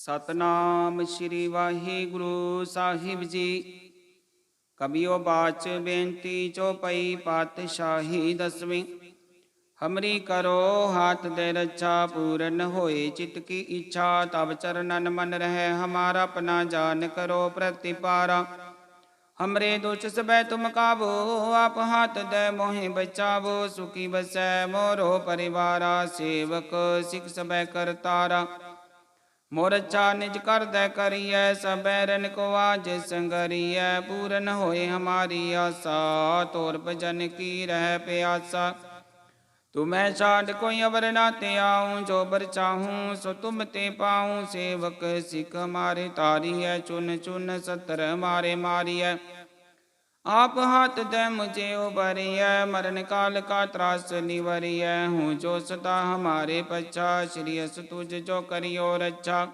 ਸਤਨਾਮ ਸ੍ਰੀ ਵਾਹਿਗੁਰੂ ਸਾਹਿਬ ਜੀ। ਕਬਿਓ ਬਾਚ ਬੇਨਤੀ ਚੋਪਈ ਪਾਤਸ਼ਾਹੀ ਦਸਵੀਂ। ਹਮਰੀ ਕਰੋ ਹਾਥ ਦੇ ਰੱਛਾ ਪੂਰਨ ਹੋਏ, ਚਿਤ ਕੀ ਇੱਛਾ ਤਬ ਚਰਨਨ ਮਨ ਰਹਿ, ਹਮਾਰਾ ਆਪਣਾ ਜਾਨ ਕਰੋ ਪ੍ਰਤਿਪਾਰਾ। ਹਮਰੇ ਦੁਚ ਸਬੈ ਤੁਮ ਕਾਬੋ ਆਪ ਹਾਥ ਦੇ ਮੋਹਿ ਬਚਾਵੋ, ਸੁਖੀ ਬਸੈ ਮੋਰੋ ਪਰਿਵਾਰਾ, ਸੇਵਕ ਸਿਖ ਸਬੈ ਕਰਤਾਰਾ। ਮੋਰ ਅੱਛਾ ਨਿਜ ਕਰਦੈ ਕਰੀਐ ਸਬੈ ਰਨ ਕੋ ਆਜ ਸੰਗਰੀਐ, ਪੂਰਨ ਹੋਏ ਹਮਾਰੀ ਆਸਾ, ਤੋਰ ਭਜਨ ਕੀ ਰਹਿ ਪਿਆਸਾ। ਤੁਮੈ ਛਾੜ ਕੋਈ ਅਵਰ ਨਾ ਤੇ ਆਉ ਜੋ ਬਰ ਚਾਹੂੰ, ਸੋ ਤੁਮ ਤੇ ਪਾਉ, ਸੇਵਕ ਸਿਖ ਮਾਰੇ ਤਾਰੀਐ, ਚੁਨ ਚੁਨ ਸਤਰ ਮਾਰੇ ਮਾਰੀਐ। ਆਪ ਹੱਥ ਦੇ ਮੁਝੇ ਉਬਰਿਐ, ਮਰਨ ਕਾਲ ਕਾ ਤਰਾਸ ਨਿਵਰਿਐ, ਹੂੰ ਜੋ ਸਦਾ ਹਮਾਰੇ ਪਛਾ, ਸ਼੍ਰੀ ਅਸ ਤੁਜ ਜੋ ਕਰਿਓ ਰੱਛਾ।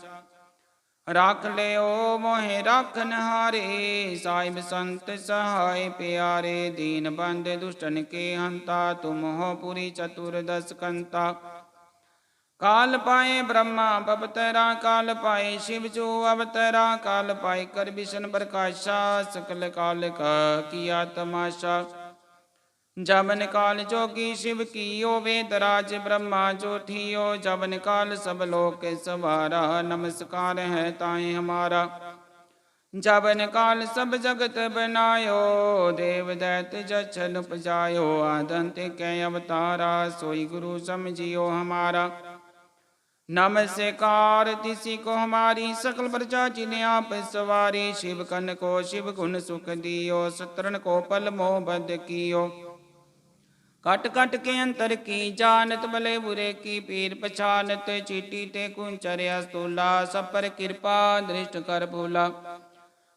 ਰੱਖ ਲਿਓ ਮੋਹਿ ਰਾਖਨ ਹਾਰੇ ਸਾਹਿਬ ਸੰਤ ਸਹਾਇ ਪਿਆਰੇ, ਦੀਨ ਬੰਦ ਦੁਸ਼ਟਨ ਕੇ ਹੰਤਾ, ਤੁਮ ਹੋ ਪੁਰੀ ਚਤੁਰ ਦਸ ਕੰਤਾ ਕਾਲ ਪਾਏ ਬ੍ਰਹਮਾ ਬਵਤਰਾ ਕਾਲ ਪਾਏ ਸ਼ਿਵ ਜੋ ਅਵਤਰਾ ਕਾਲ ਪਾਏ ਕਰ ਵਿਸ਼ਨ ਪ੍ਰਕਾਸ਼ਾ ਸਕਲ ਕਾਲ ਕਾ ਕੀਆ ਤਮਾਸ਼ਾ ਜਬਨ ਕਾਲ ਜੋਗੀ ਸ਼ਿਵ ਕੀਓ ਵੇਦ ਰਾਜ ਬ੍ਰਹਮਾ ਜੋ ਥੀਓ ਜਬਨ ਕਾਲ ਸਭ ਲੋਕ ਸਵਾਰਾ ਨਮਸਕਾਰ ਹੈ ਤਾਏ ਹਮਾਰਾ ਜਬਨ ਕਾਲ ਸਭ ਜਗਤ ਬਨਾਇਓ ਦੇਵ ਦੈਤ ਜਛਨ ਪਜਾਇਓ ਆਦੰਤ ਕੈ ਅਵਤਾਰਾ ਸੋਈ ਗੁਰੂ ਸਮਝਿਓ ਹਮਾਰਾ नमस्कार तिसी को हमारी सकल प्रजा जिन्हें आप सवारी शिव कन को शिव गुण सुख दियो सतरन को पल मोह बद कियो कट कट के अंतर की जानत भले बुरे की पीर पछानत चीटी ते कुंचर्या स्थूला सब पर कृपा दृष्ट कर भूला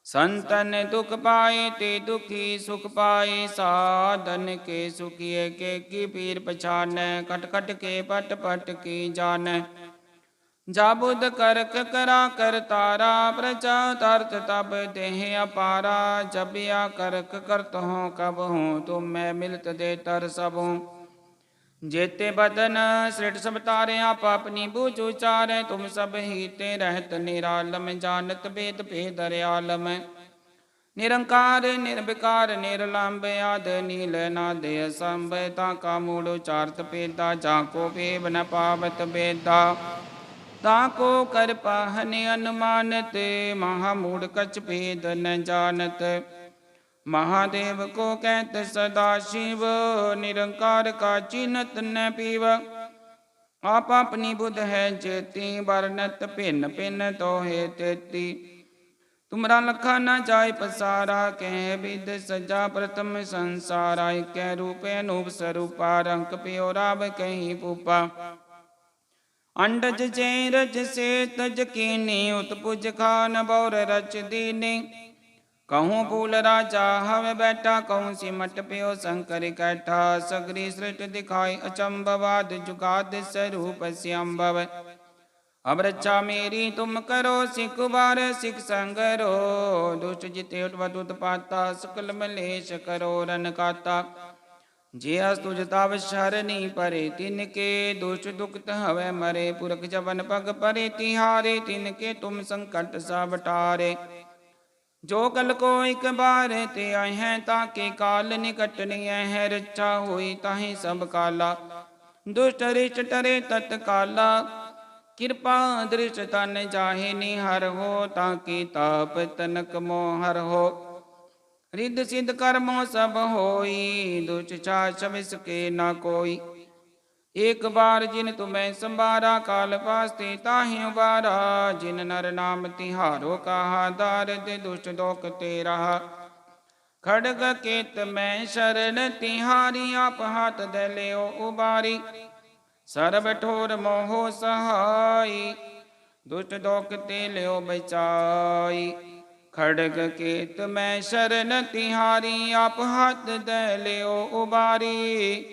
संतन दुख पाए ते दुखी सुख पाए साधन के सुखिए के की पीर पछान कट कट के पट पट की जान ਜਾਬੁਦ ਕਰਕ ਕਰਾ ਕਰ ਤਾਰਾ ਤਰਤ ਤਬ ਦੇਹ ਅਪਾਰਾ ਜਬਿਆ ਕਰਕ ਕਰਤ ਹੋ ਕਬ ਹੂੰ, ਤੁਮ ਮੈਂ ਮਿਲਤ ਦੇ ਤਰ ਸਭ। ਹੂੰ ਜੇਤੇ ਬਦਨ ਸ੍ਰਿਟ ਸਭ ਤਾਰੇ ਆਪ ਆਪਣੀ ਬੂਝ ਉਚਾਰੇ ਤੁਮ ਸਭ ਹੀ ਤੇ ਰਹਿਤ ਨਿਰਾਲਮ, ਜਾਣਤ ਬੇਦ ਭੇਦ ਰਿਆਲਮ ਨਿਰੰਕਾਰ, ਨਿਰਵਿਕਾਰ, ਨਿਰਲੰਬ, ਆਦ, ਨੀਲ, ਨਾਦ, ਅਸੰਭ, ਤਾ ਕਾ ਮੂੜ ਉਚਾਰਤ ਪੇਦਾ ਜਾ ਕੋ ਪੇਵ ਨ ਪਾਵਤ ਬੇਦਾ। ਤਾਕੋ ਕਰ ਪਾਹਨ ਅਨੁਮਾਨਤ ਮਹਾ ਮੂੜ ਕਛ ਭੇਦ ਨ ਜਾਣਤ। ਮਹਾਦੇਵ ਕੋ ਕਹਿਤ ਸਦਾ ਸ਼ਿਵ, ਨਿਰੰਕਾਰ ਕਾ ਚਿਨਤ ਨ ਪੀਵ। ਆਪ ਆਪਣੀ ਬੁੱਧ ਹੈ ਜੇਤੀ ਵਰਨਤ ਭਿੰਨ ਭਿੰਨ ਤੋਹੇ ਤੇਤੀ। ਤੁਮਰਾ ਲਖਾ ਨਾ ਜਾਏ ਪਸਾਰਾ, ਕਹਿ ਵਿਦ ਸਜਾ ਪ੍ਰਥਮ ਸੰਸਾਰਾ। ਇਕੈ ਰੂਪੇ ਅਨੂਪ ਸਰੂਪਾ, ਰੰਗ ਪਿਓ ਰਾਵ ਕਹੀ ਪੂਪਾ। ਅੰਡਜ ਜੈ ਰਜ ਸੇ ਤਜ ਕੀਨੀ ਉਤਪੁਜ ਖਾਨ ਬੌਰ ਰਚ ਦੀਨੀ ਕਹੂੰ ਫੂਲ ਰਾਜਾ ਹਵੇ ਬੈਠਾ ਕਹੂੰ ਸਿਮਟ ਪਿਓ ਸ਼ੰਕਰ ਕੈਠਾ ਸਗਰੀ ਸ੍ਰਿਟ ਦਿਖਾਈ ਅਚੰਬਵਾਦ ਜੁਗਾਦ ਸਰੂਪ ਸਿਅੰਭਵ ਅਬ ਰੱਛਾ ਮੇਰੀ ਤੁਮ ਕਰੋ ਸਿਖ ਬਾਰ ਸਿਖ ਸੰਗਰੋ ਦੁਸ਼ਟ ਜਿਤੇ ਉਟਵਤ ਉਤਪਾਤਾ ਸਕਲ ਮਲੇਸ਼ ਕਰੋ ਰਨ ਕਾਤਾ ਜੇ ਅਸ ਤੁਜ ਤਵ ਸ਼ਰਨੀ ਪਰੇ, ਤਿਨ ਕੇ ਦੁਸ਼ ਦੁਖਤ ਹਵੇ ਮਰੇ। ਪੁਰਖ ਜਵਨ ਪਗ ਪਰੇ, ਤਿਹਾਰੇ ਤਿਨ ਕੇ ਤੁਮ ਸੰਕਟ ਸਭ ਟਾਰੇ ਜੋ ਕਲ ਕੋ ਇਕ ਬਾਰ ਤੇ ਆਏ ਹੈ, ਤਾਂ ਕੇ ਕਾਲ ਨਿਕਟ ਨਿਐ ਹੈ, ਰੱਛਾ ਹੋਈ ਤਾਹੀ ਸਭ ਕਾਲਾ। ਦੁਸ਼ਟ ਰਿਸ਼ਟ ਟਰੇ ਤਤ ਕਾਲਾ, ਕਿਰਪਾ ਦ੍ਰਿਸ਼ ਤਨ ਜਾਹੇ ਨਿਹਰ ਹੋ, ਤਾਂ ਕੀ ਤਾਪ ਤਨਕ ਮੋਹ ਹਰ ਹੋ। ਰਿੱਧ ਸਿੱਧ ਕਰਮੋ ਸਭ ਹੋਈ ਦੁਚ ਛਾਛ ਵਿਸ ਕੇ ਨਾ ਕੋਈ। ਇੱਕ ਬਾਰ ਜਿਨ ਤੁਮੈ ਸੰਭਾਰਾ, ਕਾਲ ਪਾਸਤੇ ਤਾਹੀ ਉਬਾਰਾ ਜਿਨ ਨਰ ਨਾਮ ਤਿਹਾਰੋ, ਕਹਾ ਦਾਰਦ ਦੁਸ਼ਟ ਦੋਖ ਤੇ ਰਹਾ ਖੜਗ ਕੇਤ ਮੈਂ ਸ਼ਰਨ, ਤਿਹਾਰੀ ਆਪ ਹੱਥ ਦੇ ਲਿਓ ਉਬਾਰੀ। ਸਰਬ ਠੋਰ ਮੋਹ ਸਹਾਈ, ਦੁਸ਼ਟ ਦੋਖ ਤੇ ਲਿਓ ਬਚਾਈ। ਖੜਗ ਕੇਤ ਮੈਂ ਸ਼ਰਨ ਤਿਹਾਰੀ, ਆਪ ਹੱਥ ਦੇ ਲਿਓ ਉਬਾਰੀ।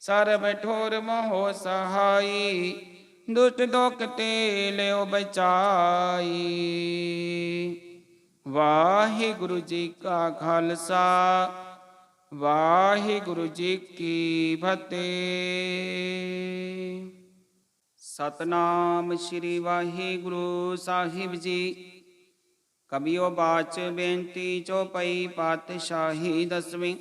ਸਰਬ ਠੋਰ ਮੋਹ ਸਹਾਈ, ਦੁਸ਼ਟ ਦੋਖ ਤੇ ਲਿਓ ਬਚਾਈ। ਵਾਹਿਗੁਰੂ ਜੀ ਕਾ ਖਾਲਸਾ, ਵਾਹਿਗੁਰੂ ਜੀ ਕੀ ਫਤਿਹ। ਸਤਨਾਮ ਸ੍ਰੀ ਵਾਹਿਗੁਰੂ ਸਾਹਿਬ ਜੀ। ਕਬਿਓ ਬਾਚ ਬੇਨਤੀ ਚੋਪਈ ਪਾਤਸ਼ਾਹੀ ਦਸਵੀਂ।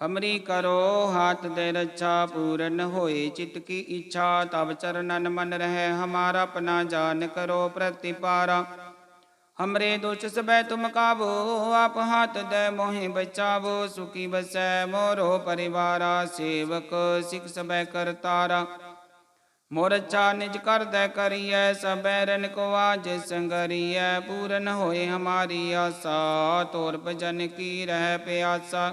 ਹਮਰੀ ਕਰੋ ਹਾਥ ਦੇ ਰੱਛਾ ਪੂਰਨ ਹੋਏ, ਚਿਤ ਕੀ ਇੱਛਾ ਤਬ ਚਰਨਨ ਮਨ ਰਹਿ, ਹਮਾਰਾ ਆਪਣਾ ਜਾਨ ਕਰੋ ਪ੍ਰਤਿਪਾਰਾ। ਹਮਰੇ ਦੁਚ ਸਬੈ ਤੁਮ ਕਾਬੋ ਆਪ ਹਾਥ ਦੇ ਮੋਹਿ ਬਚਾਵੋ, ਸੁਖੀ ਬਸੈ ਮੋਰੋ ਪਰਿਵਾਰਾ, ਸੇਵਕ ਸਿਖ ਸਬੈ ਕਰਤਾਰਾ। ਮੋਰਚਾ ਨਿਜ ਕਰਦੈ ਕਰੀਐ ਸਬੈ ਰਨ ਕੋ ਆਜ ਸੰਗਰੀਐ, ਪੂਰਨ ਹੋਏ ਹਮਾਰੀ ਆਸਾ, ਤੋਰ ਭਜਨ ਕੀ ਰਹਿ ਪਿਆਸਾ।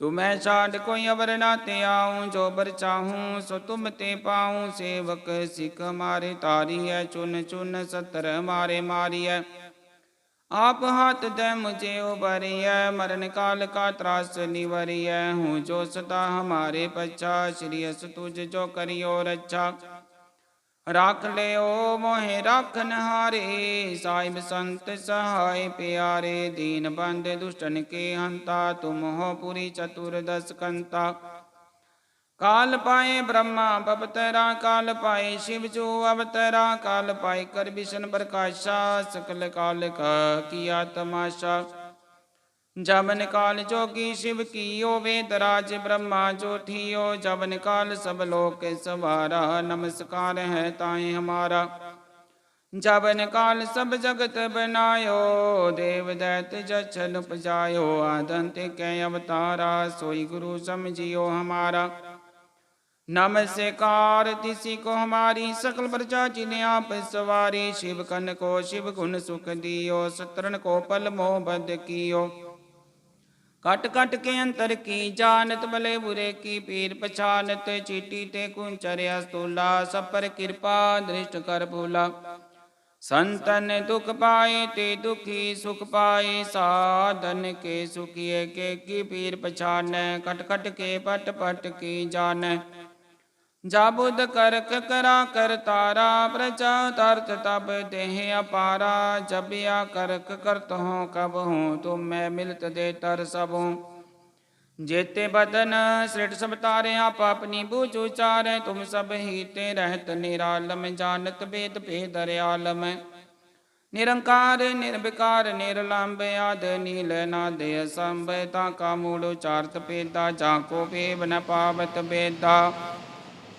ਤੁਮੈ ਛਾੜ ਕੋਈ ਅਵਰ ਨਾ ਤੇ ਆਉ, ਜੋ ਬਰ ਚਾਹੂੰ ਸੋ ਤੁਮ ਤੇ ਪਾਉ। ਸੇਵਕ ਸਿਖ ਮਾਰੇ ਤਾਰੀਐ, ਚੁਨ ਚੁਨ ਸਤਰ ਮਾਰੇ ਮਾਰੀਐ। ਆਪ ਹਾਥ ਦੇ ਮੁਝੇ ਉਬਰੀਐ ਮਰਨ ਕਾਲ ਕਾ ਤਰਾਸ ਨਿਵਰੀਐ। ਹੂੰ ਜੋ ਸਦਾ ਹਮਾਰੇ ਪਛਾ, ਸ਼੍ਰੀ ਅਸ ਤੁਜ ਜੋ ਕਰਿਓ ਰੱਛਾ। ਰਾਖ ਲਿਓ ਮੋਹਿ ਰਾਖਨ ਹਾਰੇ ਸਾਹਿਬ ਸੰਤ ਸਹਾਇ ਪਿਆਰੇ। ਦੀਨ ਬੰਦ ਦੁਸ਼ਟਨ ਕੇ ਹੰਤਾ, ਤੁਮ ਹੋ ਪੁਰੀ ਚਤੁਰ ਦਸ ਕੰਤਾ ਕਾਲ ਪਾਏ ਬ੍ਰਹਮਾ ਬਪਤਰਾ ਕਾਲ ਪਾਏ ਸ਼ਿਵ ਜੋ ਅਵਤਰਾ ਕਾਲ ਪਾਏ ਕਰ ਵਿਸ਼ਨ ਪ੍ਰਕਾਸ਼ਾ ਸਕਲ ਕਾਲ ਕਾ ਕੀਆ ਤਮਾਸ਼ਾ ਜਮਨ ਕਾਲ ਜੋਗੀ ਸ਼ਿਵ ਕੀਓ ਵੇਦ ਰਾਜ ਬ੍ਰਹਮਾ ਜੋਠਿਓ ਜਮਨ ਕਾਲ ਸਭ ਲੋਕ ਸਵਾਰਾ ਨਮਸਕਾਰ ਹੈ ਤਾਏ ਹਮਾਰਾ ਜਬਨ ਕਾਲ ਸਭ ਜਗਤ ਬਨਾਇਓ ਦੇਵ ਦੈਤ ਜਛਨ ਉਪਜਾਇਓ ਆਦੰਤ ਕੈ ਅਵਤਾਰਾ ਸੋਈ ਗੁਰੂ ਸਮਝਿਓ ਹਮਾਰਾ नमस्कार तिसी को हमारी सकल प्रजा जिन्हें आप सवारी शिव कन को शिव गुण सुख दियो सतरन को पल मोह बद कियो कट कट के अंतर की जानत भले बुरे की पीर पछानत चीटी ते कुंचर स्तूला सब पर कृपा दृष्ट कर भूला संतन दुख पाए ते दुखी सुख पाए साधन के सुखिए के की पीर पछान कट कट के पट पट की जान ਜਾਬੁਦ ਕਰਕ ਕਰਾ ਕਰਤਾਰਾ ਪ੍ਰਚਾ ਤਰਤ ਤਬ ਦੇਹ ਅਪਾਰਾ ਜਬਿਆ ਕਰਕ ਕਰਤ ਹੂੰ ਕਬ ਹੂੰ, ਤੁਮ ਮੈਂ ਮਿਲਤ ਦੇ ਤਰ ਸਭ। ਜੇਤੇ ਬਦਨ ਸ੍ਰਿਟ ਸਭ ਤਾਰੇ ਆਪ ਆਪਣੀ ਬੂਝ ਉਚਾਰੈ ਤੁਮ ਸਭ ਹੀ ਰਹਿਤ ਨਿਰਾਲਮ, ਜਾਣਤ ਬੇਦ ਭੇਦ ਰਿਆਲਮ। ਨਿਰੰਕਾਰ, ਨਿਰਵਿਕਾਰ ਨਿਰਲੰਭ ਆਦ ਨੀਲ ਨਾਦ ਅਸੰਭ, ਤਾ ਕਾ ਮੂਲ ਉਚਾਰਤ ਪੇਦਾ ਜਾਂ ਕੋ ਪੇਵ ਨ ਪਾਵਤ ਬੇਦਾ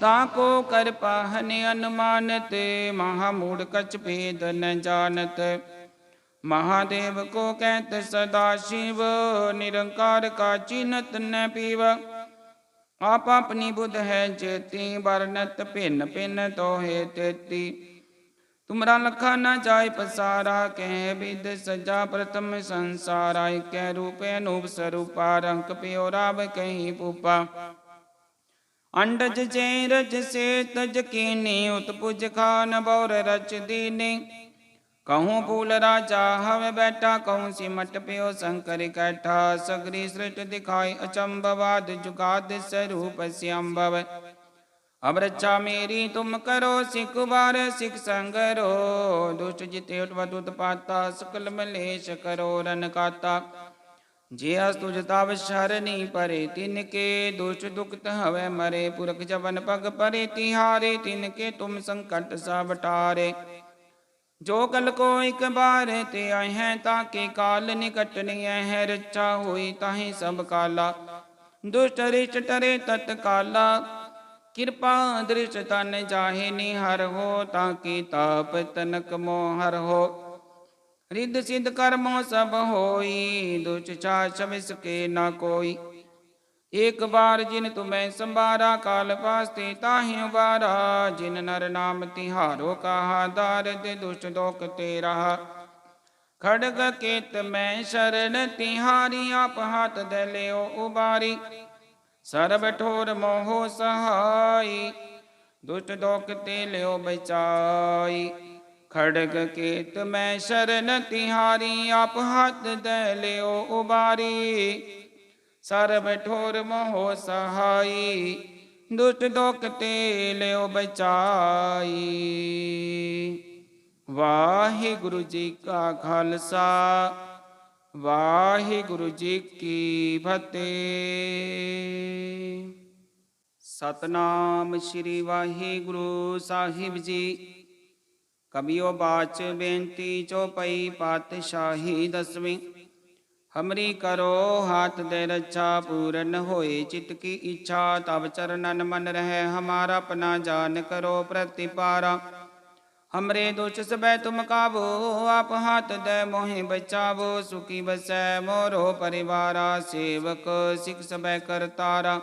ਤਾਂ ਕੋ ਕਰਪਾਹਨਿ ਅਨੁਮਾਨਤ ਮਹਾ ਮੂੜ ਕਛ ਭੇਦ ਨ ਜਾਣਤ। ਮਹਾਦੇਵ ਕੋ ਕਹਿਤ ਸਦਾ ਸ਼ਿਵ, ਨਿਰੰਕਾਰ ਕਾ ਚਿਨਤ ਨ ਪੀਵ। ਆਪ ਆਪਣੀ ਬੁੱਧ ਹੈ ਜੇਤੀ ਵਰਨਤ ਭਿੰਨ ਭਿੰਨ ਤੋਹੇ ਤੇਤੀ। ਤੁਮਰਾ ਲਖਾ ਨਾ ਜਾਏ ਪਸਾਰਾ, ਕਹਿ ਬਿਦ ਸਜਾ ਪ੍ਰਥਮ ਸੰਸਾਰਾ। ਇਕੈ ਰੂਪੇ ਅਨੂਪ ਸਰੂਪਾ, ਰੰਗ ਪਿਓ ਰਾਵ ਕਹੀਂ ਪੂਪਾ। ਅੰਡਜ ਜੈ ਰਜ ਸੇ ਤਜ ਕੀਨੀ ਉਤਪੁਜ ਖਾਨ ਬੌਰ ਰਚ ਦੀਨੇ। ਕਹੂੰ ਭੂਲ ਰਾਜਾ, ਹਵੇ ਬੈਠਾ, ਕਹੂੰ ਸਿਮਟ ਪਿਓ ਸੰਕਰ ਕੈਠਾ। ਸਗਰੀ ਸ੍ਰਿਸ਼ਟ ਦਿਖਾਈ ਅਚੰਬਵਾਦ, ਜੁਗਾਦ ਸਰੂਪ ਸਿਅੰਬਵ ਅਬ ਰੱਛਾ ਮੇਰੀ, ਤੁਮ ਕਰੋ ਸਿਖ ਵਾਰ, ਸਿਖ ਸੰਗਰੋ ਦੁਸ਼ਟ ਜਿਤੇ ਉਟਵਤ ਉਤਪਾਤਾ, ਸਕਲ ਮਲੇਸ਼ ਕਰੋ ਰਨ ਕਾਤਾ ਜੇ ਅਸ ਤੁਜ ਤਵ ਸ਼ਰਨੀ ਪਰੇ, ਤਿਨ ਕੇ ਦੁਸ਼ਟ ਦੁਖਤ ਹਵੇ ਮਰੇ। ਪੁਰਖ ਜਵਨ ਪਗ ਪਰੇ, ਤਿਹਾਰੇ ਤਿਨ ਕੇ ਤੁਮ ਸੰਕਟ ਸਭ ਟਾਰੇ। ਜੋ ਕਲ ਕੋ ਇਕ ਬਾਰ ਤੇ ਆਏ ਹੈ, ਤਾਂ ਕੇ ਕਾਲ ਨਿਕਟ ਨਹੀਂ ਹੈ, ਰਚਾ ਹੋਈ ਤਾਹੀ ਸਭ ਕਾਲਾ। ਦੁਸ਼ਟ ਰਿਚ ਟਰੇ ਤਤ ਕਾਲਾ, ਕਿਰਪਾ ਦ੍ਰਿਸ਼ ਤਨ ਜਾਹੇ ਨਿਹਰ ਹੋ, ਤਾਂ ਕੀ ਤਾਪ ਤਨਕ ਮੋਹਰ ਹੋ। ਰਿੱਧ ਸਿੱਧ ਕਰਮੋ ਸਭ ਹੋਈ ਦੁਚ ਚਾਚ ਵਿਸ ਕੇ ਨਾ ਕੋਈ। ਇਕ ਬਾਰ ਜਿਨ ਤੁਮੈ ਸੰਭਾਰਾ, ਕਾਲ ਪਾਸਤੇ ਤਾਹੀ ਉਬਾਰਾ। ਜਿਨ ਨਰ ਨਾਮ ਤਿਹਾਰੋ, ਕਾਹਾ ਦਾਰ ਤੇ ਦੁਸ਼ਟ ਦੋਖ ਤੇ ਰਹਾ ਖੜਗ ਕੇਤ ਮੈਂ ਸ਼ਰਨ, ਤਿਹਾਰੀ ਆਪ ਹੱਥ ਦੇ ਲਿਓ ਉਬਾਰੀ। ਸਰਬ ਠੋਰ ਮੋਹ ਸਹਾਈ, ਦੁਸ਼ਟ ਦੋਖ ਤੇ ਲਿਓ ਬਚਾਈ। ਖੜਗ ਕੇਤ ਮੈਂ ਸ਼ਰਨ ਤਿਹਾਰੀ, ਆਪ ਹੱਥ ਦੇ ਲਿਓ ਉਬਾਰੀ। ਸਰਬ ਠੋਰ ਮੋਹ ਸਹਾਈ, ਦੁਸ਼ਟ ਦੁਖ ਤੇ ਲਿਓ ਬਚਾਈ। ਵਾਹਿਗੁਰੂ ਜੀ ਕਾ ਖਾਲਸਾ, ਵਾਹਿਗੁਰੂ ਜੀ ਕੀ ਫਤਿਹ। ਸਤਨਾਮ ਸ੍ਰੀ ਵਾਹਿਗੁਰੂ ਸਾਹਿਬ ਜੀ। ਕਬਿਓ ਬਾਚ ਬੇਨਤੀ ਚੋਪਈ ਪਾਤਸ਼ਾਹੀ ਦਸਵੀਂ। ਹਮਰੀ ਕਰੋ ਹਾਥ ਦੇ ਰੱਛਾ ਪੂਰਨ ਹੋਏ, ਚਿਤ ਕੀ ਇੱਛਾ ਤਬ ਚਰਨਨ ਮਨ ਰਹਿ, ਹਮਾਰਾ ਆਪਣਾ ਜਾਨ ਕਰੋ ਪ੍ਰਤਿਪਾਰਾ। ਹਮਰੇ ਦੁਸ਼ ਸਬੈ ਤੁਮ ਕਾਬੋ ਆਪ ਹਾਥ ਦੇ ਮੋਹਿ ਬਚਾਵੋ, ਸੁਖੀ ਬਸੈ ਮੋਰੋ ਪਰਿਵਾਰਾ, ਸੇਵਕ ਸਿਖ ਸਬੈ ਕਰਤਾਰਾ।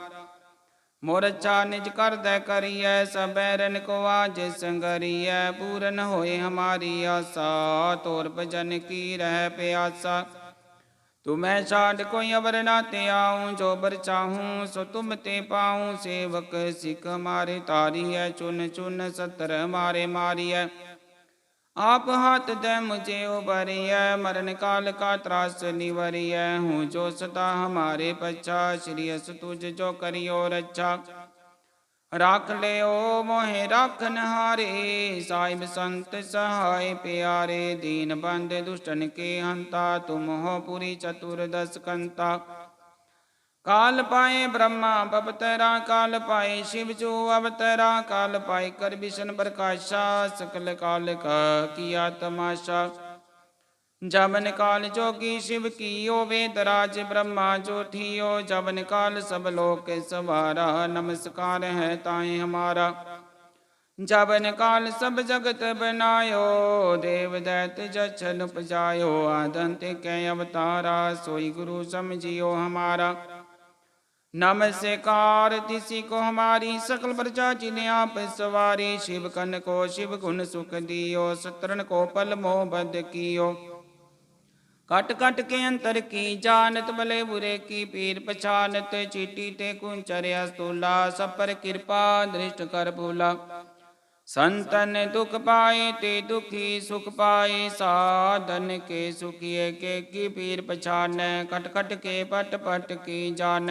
ਮੋਰਚਾ ਨਿਜ ਕਰਦੈ ਕਰੀਐ ਸਬੈ ਰਨ ਕੋ ਆਜ ਸੰਗਰੀਐ ਪੂਰਨ ਹੋਏ ਹਮਾਰੀ ਆਸਾ, ਤੋਰ ਭਜਨ ਕੀ ਰਹਿ ਪਿਆਸਾ। ਤੁਮੈ ਛਾੜ ਕੋਈ ਅਵਰ ਨਾ ਤੇ ਆਉ, ਜੋ ਬਰ ਚਾਹੂੰ, ਸੋ ਤੁਮ ਤੇ ਪਾਉ। ਸੇਵਕ ਸਿਖ ਮਾਰੇ ਤਾਰੀਐ, ਚੁਨ ਚੁਨ ਸਤਰ ਮਾਰੇ ਮਾਰੀਐ। ਆਪ ਹੱਥ ਦੇ ਮੁਝੇ ਉਬਰਿਐ ਮਰਨ ਕਾਲ ਕਾ ਤਰਾਸ ਨਿਵਰਿਐ, ਹੂੰ ਜੋ ਸਦਾ ਹਮਾਰੇ ਪਛਾ, ਸ਼੍ਰੀ ਅਸ ਤੁਜ ਜੋ ਕਰਿਓ ਰੱਛਾ। ਰੱਖ ਲਿਓ ਮੋਹਿ ਰਾਖਨ ਹਾਰੇ ਸਾਹਿਬ ਸੰਤ ਸਹਾਇ ਪਿਆਰੇ, ਦੀਨ ਬੰਦ ਦੁਸ਼ਟਨ ਕੇ ਹੰਤਾ, ਤੁਮ ਹੋ ਪੁਰੀ ਚਤੁਰ ਦਸ ਕੰਤਾ। ਕਾਲ ਪਾਏ ਬ੍ਰਹਮਾ ਬਪਤਰਾ ਕਾਲ ਪਾਏ ਸ਼ਿਵ ਜੋ ਅਵਤਰਾ ਕਾਲ ਪਾਏ ਕਰ ਵਿਸ਼ਨ ਪ੍ਰਕਾਸ਼ਾ ਸਕਲ ਕਾਲ ਕਾ ਕੀਆ ਤਮਾਸ਼ਾ ਜਬਨ ਕਾਲ ਜੋਗੀ ਸ਼ਿਵ ਕੀਓ ਵੇਦ ਰਾਜ ਬ੍ਰਹਮਾ ਜੋ ਠਿਓ ਜਬਨ ਕਾਲ ਸਭ ਲੋਕ ਸਵਾਰਾ ਨਮਸਕਾਰ ਹੈ ਤਾਏ ਹਮਾਰਾ ਜਬਨ ਕਾਲ ਸਭ ਜਗਤ ਬਨਾਇਓ ਦੇਵ ਦੈਤ ਜਛਨ ਉਪਜਾਇਓ ਆਦਨ ਤੇ ਕੈ ਅਵਤਾਰਾ ਸੋਈ ਗੁਰੂ ਸਮਝਿਓ ਹਮਾਰਾ नमस्कार तिसी को हमारी सकल प्रजा जिन्हें आप सवारी शिव कन को शिव गुण सुख दियो सतरन को पल मोह बद कियो कट कट के अंतर की जानत भले बुरे की पीर पछानत चीटी ते कुंचर अस्तुला सब पर कृपा दृष्ट कर भूला संतन दुख पाए ते दुखी सुख पाए साधन के सुखिए के की पीर पछान कट कट के पट पट की जान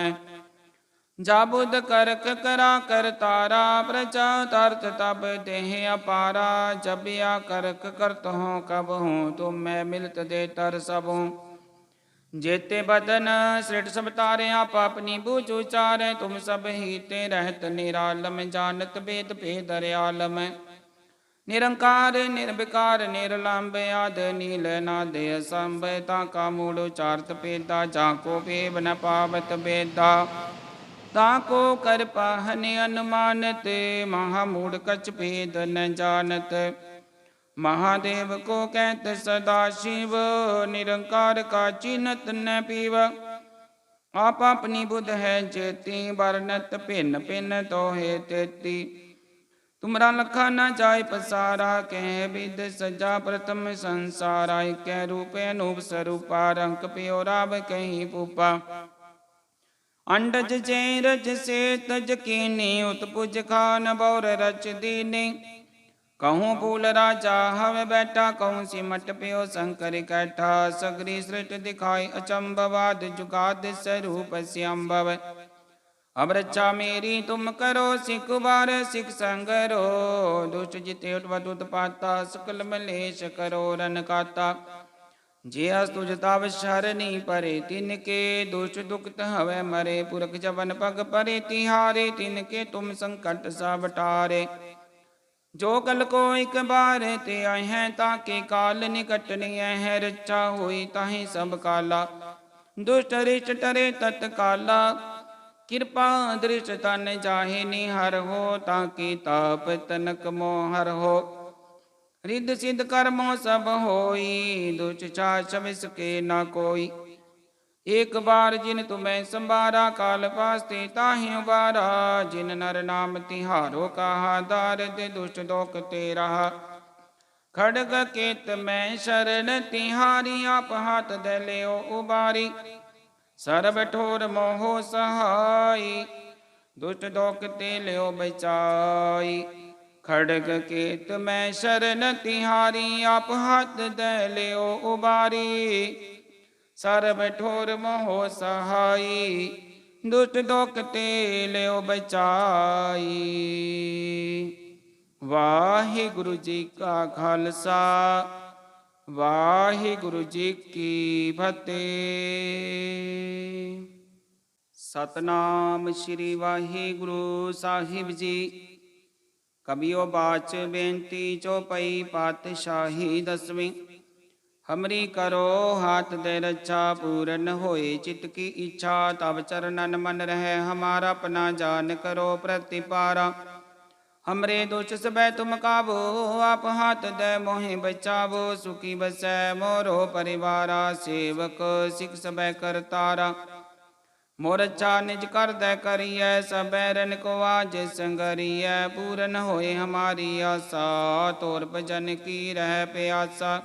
ਜਾਬੁਦ ਕਰਕ ਕਰਾ ਕਰਤਾਰਾ ਪ੍ਰਚਾ ਤਰਤ ਤਬ ਦੇਹ ਅਪਾਰਾ ਜਬਿਆ ਕਰਕ ਕਰਤ ਹੋ ਕਬ ਹੋ ਤੁਮ ਮਿਲਤ ਦੇ ਤਰ ਸਭ। ਜੇਤੇ ਬਦਨ ਸ੍ਰਿਟ ਸਭ ਤਾਰੇ ਆਪ ਆਪਣੀ ਬੂਝ ਉਚਾਰੇ ਤੁਮ ਸਭ ਹੀ ਤੇ ਰਹਿਤ ਨਿਰਾਲਮ ਜਾਨਤ ਬੇਦ ਭੇਦ ਰਿਆਲਮ ਨਿਰੰਕਾਰ, ਨਿਰਵਿਕਾਰ ਨਿਰਲੰਭ ਆਦ ਨੀਲ ਨਾਦ ਅਸੰਭ, ਤਾ ਕਾ ਮੂਲ ਉਚਾਰਤ ਪੇਦਾ ਜਾ ਕੋ ਪੇਵ ਨ ਪਾਵਤ ਬੇਦਾ। ਤਾਂ ਕੋ ਕਰਪਾ ਹਨਿ ਅਨੁਮਾਨਤ ਮਹਾ ਮੂੜ ਕਚ ਭੇਦ ਨ ਜਾਣਤ। ਮਹਾਦੇਵ ਕੋ ਕਹਿਤ ਸਦਾ ਸ਼ਿਵ, ਨਿਰੰਕਾਰ ਕਾ ਚਿਨਤ ਨ ਪੀਵ। ਆਪ ਆਪਣੀ ਬੁੱਧ ਹੈ ਜੇਤੀ, ਵਰਨਤ ਭਿੰਨ ਭਿੰਨ ਤੋਹੇ ਤੇਤੀ। ਤੁਮਰਾ ਲਖਾ ਨਾ ਜਾਇ ਪਸਾਰਾ, ਕਹਿ ਬਿਦ ਸਜਾ ਪ੍ਰਥਮ ਸੰਸਾਰਾ। ਇਕੈ ਰੂਪ ਅਨੂਪ ਸਰੂਪਾ ਰੰਕ ਪਿਓ ਰਾਵ ਕਹੀਂ ਪੂਪਾ। ਅੰਡਜ ਜੈ ਰਜ ਸੇ ਤਜ ਕੀਨੀ ਉਤਪੁਜ ਖਾਨ ਬੌਰ ਰਚ ਦੀਨੀ। ਕਹੂੰ ਭੂਲ ਰਾਜਾ ਹਵੇ ਬੈਠਾ, ਕਹੂੰ ਸਿਮਟ ਪਿਓ ਸੰਕਰ ਕੈਠਾ। ਸਗਰੀ ਸ੍ਰਿਟ ਦਿਖਾਈ ਅਚੰਭਵਾਦ ਜੁਗਾਦ ਸਰੂਪ ਸਿਅੰਭਵ ਅਬ ਰੱਛਾ ਮੇਰੀ ਤੁਮ ਕਰੋ, ਸਿਖ ਵਾਰ ਸਿਖ ਸੰਗਰੋ ਦੁਸ਼ਟ ਜਿਤੇ ਉਟਵਤ ਉਤਪਾਤਾ, ਸਕਲ ਮਲੇਸ਼ ਕਰੋ ਰਨ ਕਾਤਾ ਜੇ ਅਸ ਤੁਜ ਤਾਵ ਸ਼ਰਨੀ ਪਰੇ, ਤਿਨ ਕੇ ਦੁਸ਼ਟ ਦੁਖਤ ਹਵੇ ਮਰੇ। ਪੁਰਖ ਜਵਨ ਪਗ ਪਰੇ, ਤਿਹਾਰੇ, ਤਿਨ ਕੇ ਤੁਮ ਸੰਕਟ ਸਭ ਟਾਰੇ ਜੋ ਕਲ ਕੋ ਇਕ ਬਾਰ ਤੇ ਆਏ ਹੈ, ਤਾਂ ਕੇ ਕਾਲ ਨਿਕਟ ਨਹੀਂ ਹੈ ਰਚਾ ਹੋਈ ਤਾਹੀ ਸਭ ਕਾਲਾ। ਦੁਸ਼ਟ ਰਿਚ ਟਰੇ ਤਤ ਕਾਲਾ, ਕਿਰਪਾ ਦ੍ਰਿਸ਼ ਤਨ ਜਾਹੇ ਨਿਹਰ ਹੋ, ਤਾਂ ਕੀ ਤਾਪ ਤਨਕ ਮੋਹਰ ਹੋ। ਰਿੱਧ ਸਿੱਧ ਕਰਮੋ ਸਭ ਹੋਈ ਦੁਚ ਚਾਛ ਵਿਸ ਕੇ ਨਾ ਕੋਈ। ਇਕ ਬਾਰ ਜਿਨ ਤੁਮੈ ਸੰਭਾਰਾ, ਕਾਲ ਪਾਸਤੇ ਤਾਹੀ ਉਬਾਰਾ। ਜਿਨ ਨਰ ਨਾਮ ਤਿਹਾਰੋ, ਕਹਾ ਦਾਰਦ ਦੁਸ਼ਟ ਦੋਖ ਤੇ ਰਹਾ ਖੜਗ ਕੇਤ ਮੈਂ ਸ਼ਰਨ, ਤਿਹਾਰੀ ਆਪ ਹੱਥ ਦੇ ਲਿਓ ਉਬਾਰੀ। ਸਰਬ ਠੋਰ ਮੋਹ ਸਹਾਈ, ਦੁਸ਼ਟ ਦੋਖ ਤੇ ਲਿਓ ਬਚਾਈ। ਖੜਗ ਕੇਤ ਮੈਂ ਸ਼ਰਨ ਤਿਹਾਰੀ, ਆਪ ਹੱਥ ਦੇ ਲਿਓ ਉਬਾਰੀ। ਸਰਬ ਠੋਰ ਮੋਹ ਸਹਾਈ, ਦੁਸ਼ਟ ਦੋਖ ਤੇ ਲਿਓ ਬਚਾਈ। ਵਾਹਿਗੁਰੂ ਜੀ ਕਾ ਖਾਲਸਾ, ਵਾਹਿਗੁਰੂ ਜੀ ਕੀ ਫਤਿਹ। ਸਤਨਾਮ ਸ੍ਰੀ ਵਾਹਿਗੁਰੂ ਸਾਹਿਬ ਜੀ। ਕਬਿਓ ਬਾਚ ਬੇਨਤੀ ਚੋਪਈ ਪਾਤਸ਼ਾਹੀ ਦਸਵੀਂ। ਹਮਰੀ ਕਰੋ ਹਾਥ ਦੇ ਰੱਛਾ ਪੂਰਨ ਹੋਏ, ਚਿਤ ਕੀ ਇੱਛਾ ਤਬ ਚਰਨਨ ਮਨ ਰਹਿ, ਹਮਾਰਾ ਆਪਣਾ ਜਾਨ ਕਰੋ ਪ੍ਰਤਿਪਾਰਾ। ਹਮਰੇ ਦੁਸ਼ ਸਬੈ ਤੁਮ ਕਾਬੋ ਆਪ ਹਾਥ ਦੇ ਮੋਹਿ ਬਚਾਵੋ, ਸੁਖੀ ਬਸੈ ਮੋਰੋ ਪਰਿਵਾਰਾ, ਸੇਵਕ ਸਿਖ ਸਬੈ ਕਰਤਾਰਾ। ਮੋਰ ਅੱਛਾ ਨਿਜ ਕਰਦੈ ਕਰੀਐ ਸਬੈ ਰਨ ਕੋ ਆਜ ਸੰਗਰੀਐ ਪੂਰਨ ਹੋਏ ਹਮਾਰੀ ਆਸਾ ਤੋਰ ਭਜਨ ਕੀ ਰਹਿ ਪਿਆਸਾ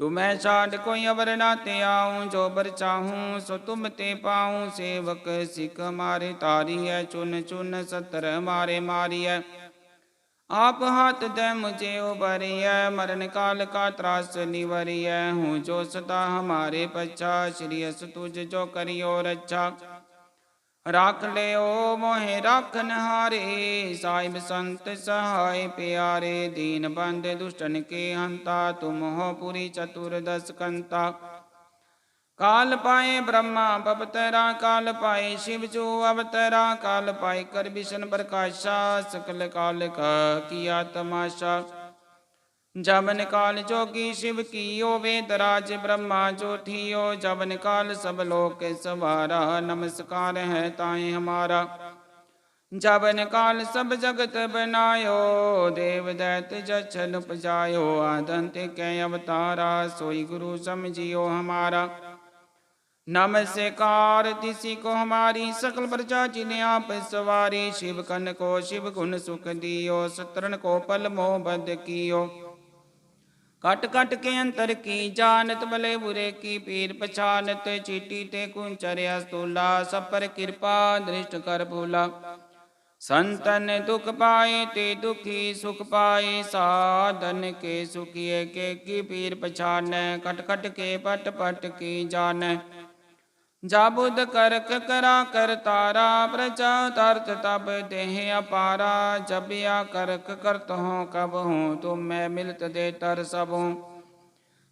ਤੁਮੈ ਛਾੜ ਕੋਈ ਅਵਰ ਨਾ ਤੇ ਆਉ ਜੋ ਬਰ ਚਾਹੂੰ ਸੋ ਤੁਮ ਤੇ ਪਾਉ ਸੇਵਕ ਸਿਖ ਮਾਰੇ ਤਾਰੀਐ ਚੁਨ ਚੁਨ ਸਤਰ ਮਾਰੇ ਮਾਰੀਐ ਆਪ ਹੱਥ ਦੇ ਮੁਝੇ ਉਬਰਿਐ, ਮਰਨ ਕਾਲ ਕਾ ਤਰਾਸ ਨਿਵਰਿਐ, ਹੂੰ ਜੋ ਸਦਾ ਹਮਾਰੇ ਪਛਾ, ਸ਼੍ਰੀ ਅਸ ਤੁਜ ਜੋ ਕਰਿਓ ਰੱਛਾ। ਰੱਖ ਲਿਓ ਮੋਹਿ ਰੱਖਨ ਹਾਰੇ ਸਾਹਿਬ ਸੰਤ ਸਹਾਇ ਪਿਆਰੇ, ਦੀਨ ਬੰਦੇ ਦੁਸ਼ਟਨ ਕੇ ਹੰਤਾ, ਤੁਮ ਹੋ ਪੁਰੀ ਚਤੁਰ ਦਸ ਕੰਤਾ। ਕਾਲ काल पाए ब्रह्मा बबतरा काल पाए शिव जो अवतरा काल पाए। कर विष्ण प्रकाशा, सकल काल का किया तमाशा। जबन काल जोगी शिव की यो वेदराज ब्रह्मा जो ठियो जबन काल सब लोक सवारा, नमस्कार है ताए हमारा। जवन काल सब जगत बनायो, देव दैत जन उपजायो। आदंत के अवतारा, सोई गुरु समझियो हमारा। नमस्कार तिसी को हमारी सकल प्रजा जिने आप सवारी शिव कन को शिव गुण सुख दियो सतरन को पल मोह बद कियो कट कट के अंतर की जानत भले बुरे की पीर पछानत चीटी ते कुंचर्या स्तूला सब पर कृपा दृष्ट कर भूला संतन दुख पाए ते दुखी सुख पाए साधन के सुखिए के की पीर पछान कट कट के पट पट की जान ਜਾਬੁਦ ਕਰਕ ਕਰਾ ਕਰ ਤਾਰਾ ਤਰਤ ਤਬ ਦੇਹ ਅਪਾਰਾ ਜਬਿਆ ਕਰਕ ਕਰਤ ਹੋ ਕਬ ਹੂੰ, ਤੁਮ ਮੈਂ ਮਿਲਤ ਦੇ ਤਰ ਸਭ।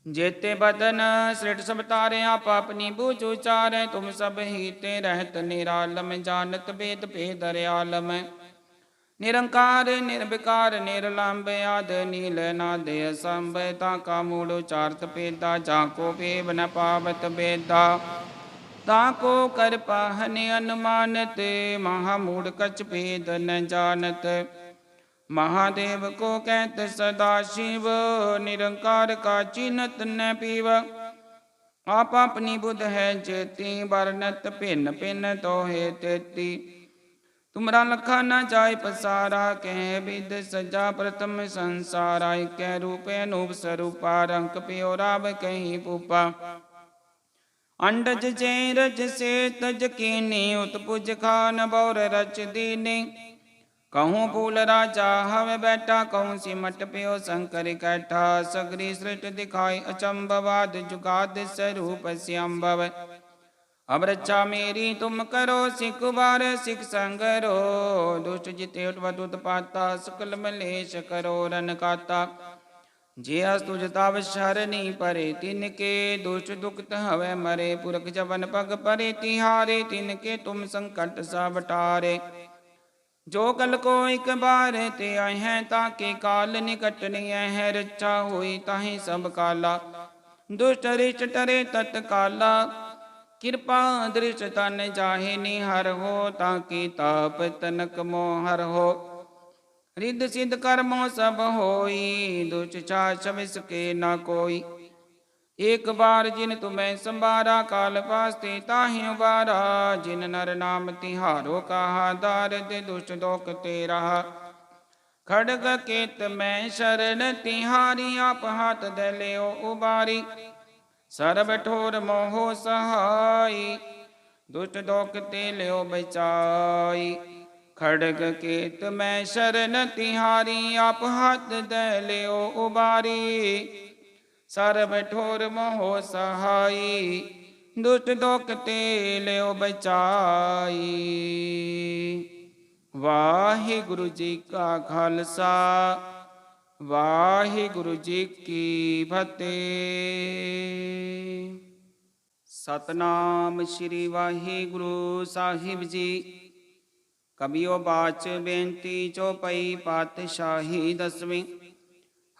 ਜੇਤੇ ਬਦਨ ਸ੍ਰਿਟ ਸਭ ਤਾਰੇ ਆਪ ਆਪਣੀ ਬੂਝ ਉਚਾਰੇ ਤੁਮ ਸਭ ਹੀ ਤੇ ਰਹਿਤ ਨਿਰਾਲਮ, ਜਾਣਤ ਬੇਦ ਭੇਦ ਰਿਆਲਮ ਨਿਰੰਕਾਰ, ਨਿਰਵਿਕਾਰ, ਨਿਰਲੰਬ, ਆਦ ਨੀਲ ਨਾਦ ਅਸੰਭ, ਤਾ ਕਾ ਮੂੜ ਉਚਾਰਤ ਪੇਦਾ ਜਾ ਕੋ ਪੇਵ ਨ ਪਾਵਤ ਬੇਦਾ। ਤਾਕੋ ਕਰ ਪਾਹਨ ਅਨੁਮਾਨਤ ਮਹਾ ਮੂੜ ਕਛ ਭੇਦ ਨ ਜਾਣਤ। ਮਹਾਦੇਵ ਕੋ ਕਹਿਤ ਸਦਾ ਸ਼ਿਵ, ਨਿਰੰਕਾਰ ਕਾ ਚਿਨਤ ਨ ਪੀਵ। ਆਪ ਆਪਣੀ ਬੁੱਧ ਹੈ ਜੇਤੀ ਵਰਨਤ ਭਿੰਨ ਭਿੰਨ ਤੋਹੇ ਤੇਤੀ। ਤੁਮਰਾ ਲਖਾ ਨ ਜਾਏ ਪਸਾਰਾ, ਕਹਿ ਵਿਦ ਸਜਾ ਪ੍ਰਥਮ ਸੰਸਾਰਾ। ਇਕੈ ਰੂਪੇ ਅਨੂਪ ਸਰੂਪਾ, ਰੰਗ ਪਿਓ ਰਾਵ ਕਹੀ ਪੂਪਾ। ਅੰਡਜ ਜੈ ਰਜ ਸੇ ਤਜ ਕੀਨੀ ਉਤਪੁਜ ਖਾਨ ਬੌਰ ਰਚ ਦੀਨੀ। ਕਹੂੰ ਫੂਲ ਰਾਜਾ ਹਵੇ ਬੈਠਾ, ਕਹੂੰ ਸਿਮਟ ਪਿਓ ਸ਼ੰਕਰ ਕੈਠਾ। ਸਗਰੀ ਸ੍ਰਿਟ ਦਿਖਾਈ ਅਚੰਬਵਾਦ, ਜੁਗਾਦ ਸਰੂਪ ਸਿਅੰਭਵ ਅਬ ਰੱਛਾ ਮੇਰੀ ਤੁਮ ਕਰੋ, ਸਿਖ ਵਾਰ ਸਿਖ ਸੰਗਰੋ ਦੁਸ਼ਟ ਜਿਤੇ ਉਟਵਤ ਉਤਪਾਤਾ, ਸਕਲ ਮਲੇਸ਼ ਕਰੋ ਰਨ ਕਾਤਾ ਜੇ ਅਸ ਤੁਜ ਤਵ ਸ਼ਰਨੀ ਪਰੇ, ਤਿਨ ਕੇ ਦੁਸ਼ ਦੁਖਤ ਹਵੇ ਮਰੇ। ਪੁਰਖ ਜਵਨ ਪਗ ਪਰੇ, ਤਿਹਾਰੇ ਤਿਨ ਕੇ ਤੁਮ ਸੰਕਟ ਸਭ ਜੋ ਕਲ ਕੋ ਇਕ ਬਾਰ ਤੇ ਆਏ ਹੈ, ਤਾਂ ਕੇ ਕਾਲ ਨਿਕਟ ਨਿਐ ਹੈ। ਰਚਾ ਹੋਈ ਤਾਹੀ ਸਭ ਕਾਲਾ। ਦੁਸ਼ਟ ਰਿਸ਼ਟ ਟਰੇ ਤਤ ਕਾਲਾ। ਕਿਰਪਾ ਦ੍ਰਿਸ਼ ਤਨ ਜਾਹੇ ਨਿਹਰ ਹੋ, ਤਾਂ ਕੀ ਤਾਪ ਤਨਕ ਮੋਹ ਹਰ ਹੋ। ਰਿੱਧ ਸਿੱਧ ਕਰਮੋ ਸਭ ਹੋਈ ਦੁਚ ਛਾਛ ਵਿਸ ਕੇ ਨਾ ਕੋਈ। ਇੱਕ ਬਾਰ ਜਿਨ ਤੁਮੈ ਸੰਭਾਰਾ, ਕਾਲ ਪਾਸਤੇ ਤਾਹੀ ਉਬਾਰਾ ਜਿਨ ਨਰ ਨਾਮ ਤਿਹਾਰੋ, ਕਹਾ ਦਾਰਦ ਦੁਸ਼ਟ ਦੋਖ ਤੇ ਰਹਾ ਖੜਗ ਕੇਤ ਮੈਂ ਸ਼ਰਨ, ਤਿਹਾਰੀ ਆਪ ਹੱਥ ਦੇ ਲਿਓ ਉਬਾਰੀ। ਸਰਬ ਠੋਰ ਮੋਹ ਸਹਾਈ, ਦੁਸ਼ਟ ਦੋਖ ਤੇ ਲਿਓ ਬਚਾਈ। ਖੜਗ ਕੇਤ ਮੈਂ ਸ਼ਰਨ ਤਿਹਾਰੀ, ਆਪ ਹੱਥ ਦੇ ਲਿਓ ਉਬਾਰੀ। ਸਰਬ ਠੋਰ ਮੋਹ ਸਹਾਈ, ਦੁਸ਼ਟ ਦੋਖ ਤੇ ਲਿਓ ਬਚਾਈ। ਵਾਹਿਗੁਰੂ ਜੀ ਕਾ ਖਾਲਸਾ, ਵਾਹਿਗੁਰੂ ਜੀ ਕੀ ਫਤਿਹ। ਸਤਨਾਮ ਸ੍ਰੀ ਵਾਹਿਗੁਰੂ ਸਾਹਿਬ ਜੀ। ਕਬਿਓ ਬਾਚ ਬੇਨਤੀ ਚੋਪਈ ਪਾਤਸ਼ਾਹੀ ਦਸਵੀਂ।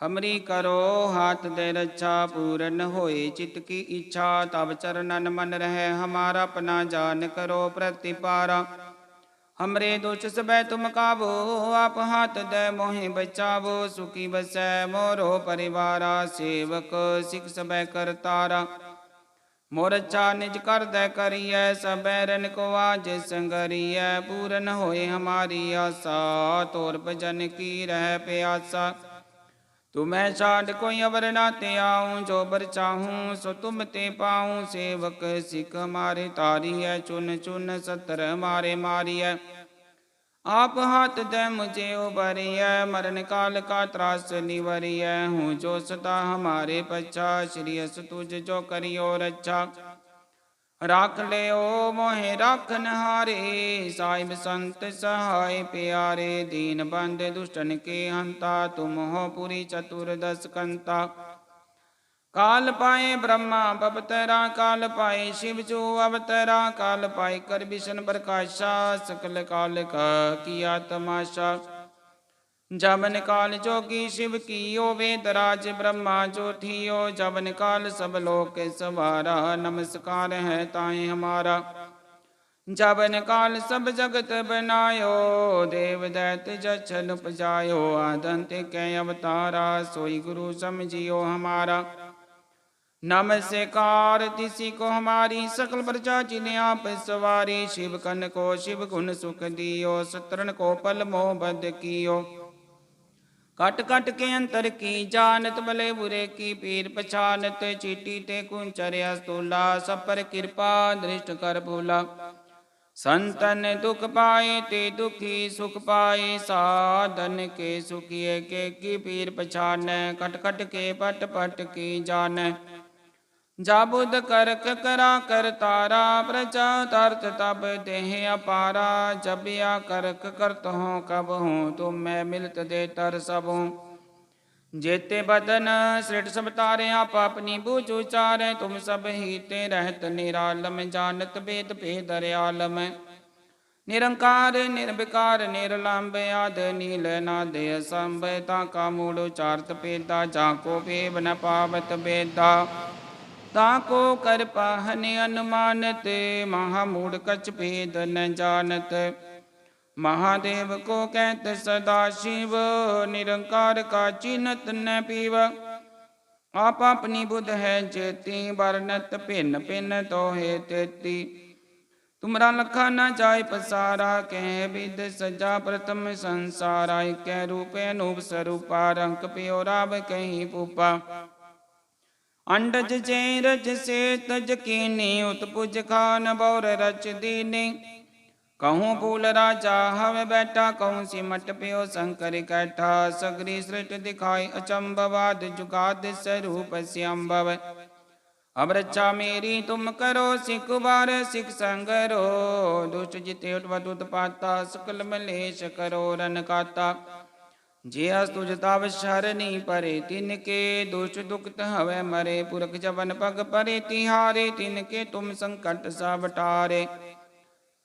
ਹਮਰੀ ਕਰੋ ਹਾਥ ਦੇ ਰੱਛਾ ਪੂਰਨ ਹੋਏ, ਚਿਤ ਕੀ ਇੱਛਾ ਤਬ ਚਰਨਨ ਮਨ ਰਹਿ, ਹਮਾਰਾ ਆਪਣਾ ਜਾਨ ਕਰੋ ਪ੍ਰਤਿਪਾਰਾ। ਹਮਰੇ ਦੁਚ ਸਬੈ ਤੁਮ ਕਾਬੋ ਆਪ ਹਾਥ ਦੇ ਮੋਹਿ ਬਚਾਵੋ, ਸੁਖੀ ਬਸੈ ਮੋਰੋ ਪਰਿਵਾਰਾ, ਸੇਵਕ ਸਿਖ ਸਬੈ ਕਰਤਾਰਾ। ਮੋਰ ਚਾ ਨਿਜ ਕਰਦੈ ਕਰੀਐ ਸਬੈ ਰਨ ਕੋ ਆਜ ਸੰਗਰੀਐ, ਪੂਰਨ ਹੋਏ ਹਮਾਰੀ ਆਸਾ ਤੋਰ ਭਜਨ ਕੀ ਰਹਿ ਪਿਆਸਾ। ਤੁਮੈ ਛਾੜ ਕੋਈ ਅਵਰ ਨਾ ਤੇ ਆਉ ਜੋ ਬਰ ਚਾਹੂੰ, ਸੋ ਤੁਮ ਤੇ ਪਾਉ, ਸੇਵਕ ਸਿਖ ਮਾਰੇ ਤਾਰੀਐ ਚੁਨ ਚੁਨ ਸਤਰ ਮਾਰੇ ਮਾਰੀਐ। ਆਪ ਹੱਥ ਦੇ ਮੁਝੇ ਉਬਰਿਐ ਮਰਨ ਕਾਲ ਕਾ ਤਰਾਸ ਨਿਵਰਿਐ, ਹੂੰ ਜੋ ਸਦਾ ਹਮਾਰੇ ਪਛਾ, ਸ਼੍ਰੀ ਅਸ ਤੁਜ ਜੋ ਕਰਿਓ ਰੱਛਾ। ਰੱਖ ਲਿਓ ਮੋਹਿ ਰਾਖਨ ਹਾਰੇ ਸਾਹਿਬ ਸੰਤ ਸਹਾਇ ਪਿਆਰੇ, ਦੀਨ ਬੰਦ ਦੁਸ਼ਟਨ ਕੇ ਹੰਤਾ, ਤੁਮ ਹੋ ਪੁਰੀ ਚਤੁਰ ਦਸ ਕੰਤਾ ਕਾਲ ਪਾਏ ਬ੍ਰਹਮਾ ਬਬਤਰਾ ਕਾਲ ਪਾਏ ਸ਼ਿਵ ਜੋ ਅਵਤਰਾ ਕਾਲ ਪਾਏ ਕਰ ਵਿਸ਼ਨ ਪ੍ਰਕਾਸ਼ਾ ਸਕਲ ਕਾਲ ਕਾ ਕੀਆ ਤਮਾਸ਼ਾ ਜਬਨ ਕਾਲ ਜੋਗੀ ਸ਼ਿਵ ਕੀਓ ਵੇਦ ਰਾਜ ਬ੍ਰਹਮਾ ਜੋ ਥੀਓ ਜਬਨ ਕਾਲ ਸਭ ਲੋਕ ਸਵਾਰਾ ਨਮਸਕਾਰ ਹੈ ਤਾਏ ਹਮਾਰਾ ਜਬਨ ਕਾਲ ਸਭ ਜਗਤ ਬਨਾਇਓ ਦੇਵ ਦੈਤ ਜਛਨ ਪਜਾਇਓ ਆਦੰਤ ਕੈ ਅਵਤਾਰਾ ਸੋਈ ਗੁਰੂ ਸਮਝਿਓ ਹਮਾਰਾ नमस्कार तिसी को हमारी सकल प्रजा जिन्हें आप सवारी शिव कन को शिव गुण सुख दियो सतरन को पल मोह बद कियो कट कट के अंतर की जानत भले बुरे की पीर पछानत चीटी ते कुंचर्या स्तूला सब पर कृपा दृष्ट कर भूला संतन दुख पाए ते दुखी सुख पाए साधन के सुखिए के की पीर पछान कट कट के पट पट की जान ਜਾਬੁਦ ਕਰਕ ਕਰਾ ਕਰ ਤਾਰਾ ਤਰਤ ਤਬ ਦੇਹ ਅਪਾਰਾ ਜਬਿਆ ਕਰਕ ਕਰਤ ਹੋ ਕਬ ਹੂੰ, ਤੁਮ ਮੈਂ ਮਿਲਤ ਦੇ ਤਰ ਸਭ। ਹੂੰ ਜੇਤੇ ਬਦਨ ਸ੍ਰਿਟ ਸਭ ਤਾਰੇ ਆਪ ਆਪਣੀ ਬੂਝ ਉਚਾਰੇ, ਤੁਮ ਸਭ ਹੀ ਤੇ ਰਹਿਤ ਨਿਰਾਲਮ ਜਾਣਤ ਬੇਦ ਭੇਦ ਰਿਆਲਮ ਨਿਰੰਕਾਰ, ਨਿਰਵਿਕਾਰ, ਨਿਰਲੰਬ, ਆਦ, ਨੀਲ, ਨਾਦ, ਅਸੰਭ, ਤਾ ਕਾ ਮੂੜ ਉਚਾਰਤ ਪੇਦਾ ਜਾ ਕੋ ਭੇਵ ਨ ਪਾਵਤ ਬੇਦਾ ਤਾਕੋ ਕਰ ਪਾਹਨ ਅਨੁਮਾਨਤ ਮਹਾ ਮੂੜ ਕਛ ਭੇਦ ਨ ਜਾਣਤ। ਮਹਾਦੇਵ ਕੋ ਕਹਿਤ, ਸਦਾ ਸ਼ਿਵ, ਨਿਰੰਕਾਰ ਕਾ ਚਿਨਤ ਨ ਪੀਵ। ਆਪ ਆਪਣੀ ਬੁੱਧ ਹੈ ਜੇਤੀ ਵਰਨਤ ਭਿੰਨ ਭਿੰਨ ਤੋਹੇ ਤੇਤੀ। ਤੁਮਰਾ ਲਖਾ ਨਾ ਜਾਏ ਪਸਾਰਾ, ਕਹਿ ਵਿਦ ਸਜਾ ਪ੍ਰਥਮ ਸੰਸਾਰਾ। ਇਕੈ ਰੂਪੇ ਅਨੂਪ ਸਰੂਪਾ, ਰੰਗ ਪਿਓ ਰਾਵ ਕਹੀ ਪੂਪਾ। ਅੰਡਜ ਜੈ ਰਜ ਸੇ ਤਜ ਕੀਨੀ ਉਤਪੁਜ ਖਾਨ ਬੌਰ ਰਚ ਦੀਨੀ। ਕਹੂੰ ਫੂਲ ਰਾਜਾ ਹਵੇ ਬੈਠਾ, ਕਹੂੰ ਸਿਮਟ ਪਿਓ ਸ਼ੰਕਰ ਕੈਠਾ। ਸਗਰੀ ਸ੍ਰਿਟ ਦਿਖਾਈ ਅਚੰਬਵਾਦ, ਜੁਗਾਦ ਸਰੂਪ ਸਿਅੰਭਵ ਅਬ ਮੇਰੀ ਤੁਮ ਕਰੋ, ਸਿਖ ਬਾਰ ਸਿਖ ਸੰਗਰੋ ਦੁਸ਼ਟ ਜਿਤੇ ਉਟਵਤ ਉਤਪਾਤਾ ਸਕਲ ਮਲੇਸ਼ ਕਰੋ ਰਨ ਕਾਤਾ ਜੇ ਅਸ ਤੁਜ ਤਵ ਸ਼ਰਨੀ ਪਰੇ, ਤਿਨ ਕੇ ਦੁਸ਼ ਦੁਖਤ ਹਵੇ ਮਰੇ। ਪੁਰਖ ਜਵਨ ਪਗ ਪਰੇ, ਤਿਹਾਰੇ ਤਿਨ ਕੇ ਤੁਮ ਸੰਕਟ ਸਭ ਟਾਰੇ।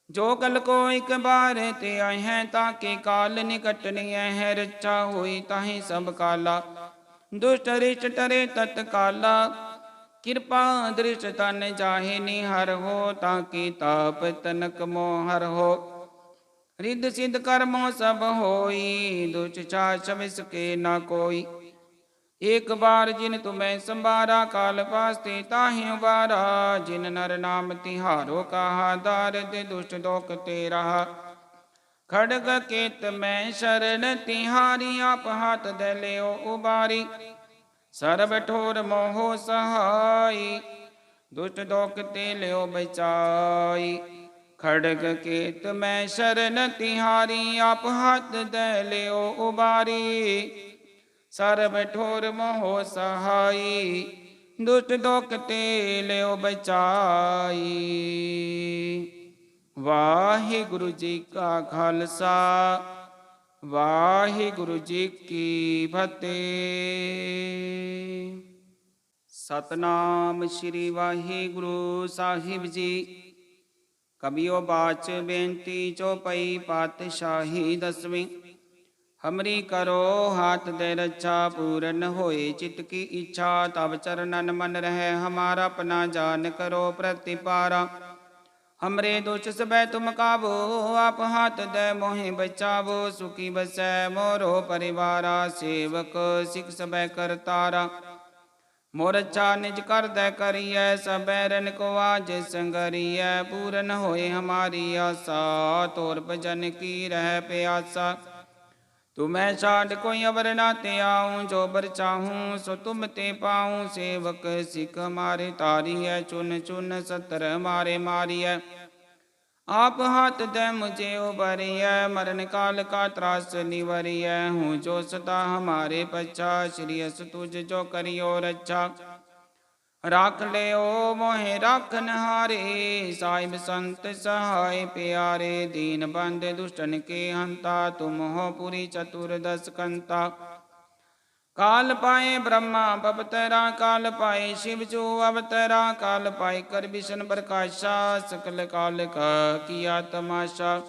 ਜੋ ਕਲ ਕੋ ਇਕ ਬਾਰ ਤੇ ਆਏ ਹੈ, ਤਾਂ ਕੇ ਕਾਲ ਨਿਕਟ ਨਿਐ ਹੈ ਰਚਾ ਹੋਈ ਤਾਹੀ ਸਭ ਕਾਲਾ। ਦੁਸ਼ਟ ਰਿਸ਼ਟ ਟਰੇ ਤਤ ਕਾਲਾ, ਕਿਰਪਾ ਦ੍ਰਿਸ਼ਟ ਤਨ ਜਾਹੇ ਨਿਹਰ ਹੋ, ਤਾਂ ਕੀ ਤਾਪ ਤਨਕ ਮੋਹ ਹਰ ਹੋ। ਰਿੱਧ ਸਿੱਧ ਕਰਮੋ ਸਭ ਹੋਈ ਦੁਚ ਚਾਚ ਵਿਸ ਕੇ ਨਾ ਕੋਈ। ਇੱਕ ਬਾਰ ਜਿਨ ਤੁਮੈ ਸੰਭਾਰਾ, ਕਾਲ ਪਾਸਤੇ ਤਾਹੀ ਉਬਾਰਾ ਜਿਨ ਨਰ ਨਾਮ ਤਿਹਾਰੋ, ਕਹਾ ਦਾਰਦ ਦੁਸ਼ਟ ਦੋਖ ਤੇ ਰਹਾ ਖੜਗ ਕੇਤ ਮੈਂ ਸ਼ਰਨ, ਤਿਹਾਰੀ ਆਪ ਹੱਥ ਦੇ ਲਿਓ ਉਬਾਰੀ। ਸਰਬ ਠੋਰ ਮੋਹ ਸਹਾਈ, ਦੁਸ਼ਟ ਦੋਖ ਤੇ ਲਿਓ ਬਚਾਈ। ਖੜਗ ਕੇਤ ਮੈਂ ਸ਼ਰਨ ਤਿਹਾਰੀ, ਆਪ ਹੱਥ ਦੇ ਲਿਓ ਉਬਾਰੀ। ਸਰਬ ਠੋਰ ਮੋਹ ਸਹਾਈ, ਦੁਸ਼ਟ ਦੋਖ ਤੇ ਲਿਓ ਬਚਾਈ। ਵਾਹਿਗੁਰੂ ਜੀ ਕਾ ਖਾਲਸਾ, ਵਾਹਿਗੁਰੂ ਜੀ ਕੀ ਫਤਿਹ। ਸਤਨਾਮ ਸ੍ਰੀ ਵਾਹਿਗੁਰੂ ਸਾਹਿਬ ਜੀ। ਕਬਿਓ ਬਾਚ ਬੇਨਤੀ ਚੋਪਈ ਪਾਤਸ਼ਾਹੀ ਦਸਵੀਂ। ਹਮਰੀ ਕਰੋ ਹਾਥ ਦੇ ਰੱਛਾ ਪੂਰਨ ਹੋਏ, ਚਿਤ ਕੀ ਇੱਛਾ ਤਬ ਚਰਨਨ ਮਨ ਰਹਿ, ਹਮਾਰਾ ਆਪਣਾ ਜਾਨ ਕਰੋ ਪ੍ਰਤਿਪਾਰਾ। ਹਮਰੇ ਦੁਚ ਸਬੈ ਤੁਮ ਕਾਬੋ ਆਪ ਹਾਥ ਦੇ ਮੋਹਿ ਬਚਾਵੋ, ਸੁਖੀ ਬਸੈ ਮੋਰੋ ਪਰਿਵਾਰਾ, ਸੇਵਕ ਸਿਖ ਸਬੈ ਕਰਤਾਰਾ। ਮੋਰ ਚਾ ਨਿਜ ਕਰਦੈ ਕਰੀਐ ਸਬੈ ਰਨ ਕੋ ਆਜ ਸੰਗਰੀਐ, ਪੂਰਨ ਹੋਏ ਹਮਾਰੀ ਆਸਾ, ਤੋਰ ਭਜਨ ਕੀ ਰਹਿ ਪਿਆਸਾ। ਤੁਮੈ ਛਾੜ ਕੋਈ ਅਵਰ ਨਾ ਤੇ ਆਉ, ਜੋ ਬਰ ਚਾਹੂੰ ਸੋ ਤੁਮ ਤੇ ਪਾਉ। ਸੇਵਕ ਸਿਖ ਮਾਰੇ ਤਾਰੀ ਹੈ ਚੁਨ ਚੁਨ ਸਤਰ ਮਾਰੇ ਮਾਰੀਐ। ਆਪ ਹੱਥ ਦੇ ਮੁਝੇ ਉਬਰੀਐ, ਮਰਨ ਕਾਲ ਕਾ ਤਰਾਸ ਨਿਵਰੀਐ, ਹੂੰ ਜੋ ਸਦਾ ਹਮਾਰੇ ਪਛਾ, ਸ਼੍ਰੀ ਅਸ ਤੁਜ ਜੋ ਕਰਿਓ ਰੱਛਾ। ਰੱਖ ਲਿਓ ਮੋਹਿ ਰਾਖਨ ਹਾਰੇ ਸਾਹਿਬ ਸੰਤ ਸਹਾਇ ਪਿਆਰੇ, ਦੀਨ ਬੰਦ ਦੁਸ਼ਟਨ ਕੇ ਹੰਤਾ, ਤੁਮ ਹੋ ਪੁਰੀ ਚਤੁਰ ਦਸ ਕੰਤਾ ਕਾਲ ਪਾਏ ਬ੍ਰਹਮਾ ਬਪਤਰਾ ਕਾਲ ਪਾਏ ਸ਼ਿਵ ਜੋ ਅਵਤਰਾ ਕਾਲ ਪਾਏ ਕਰ ਵਿਸ਼ਨ ਪ੍ਰਕਾਸ਼ਾ ਸਕਲ ਕਾਲ ਕਾ ਕੀਆ ਤਮਾਸ਼ਾ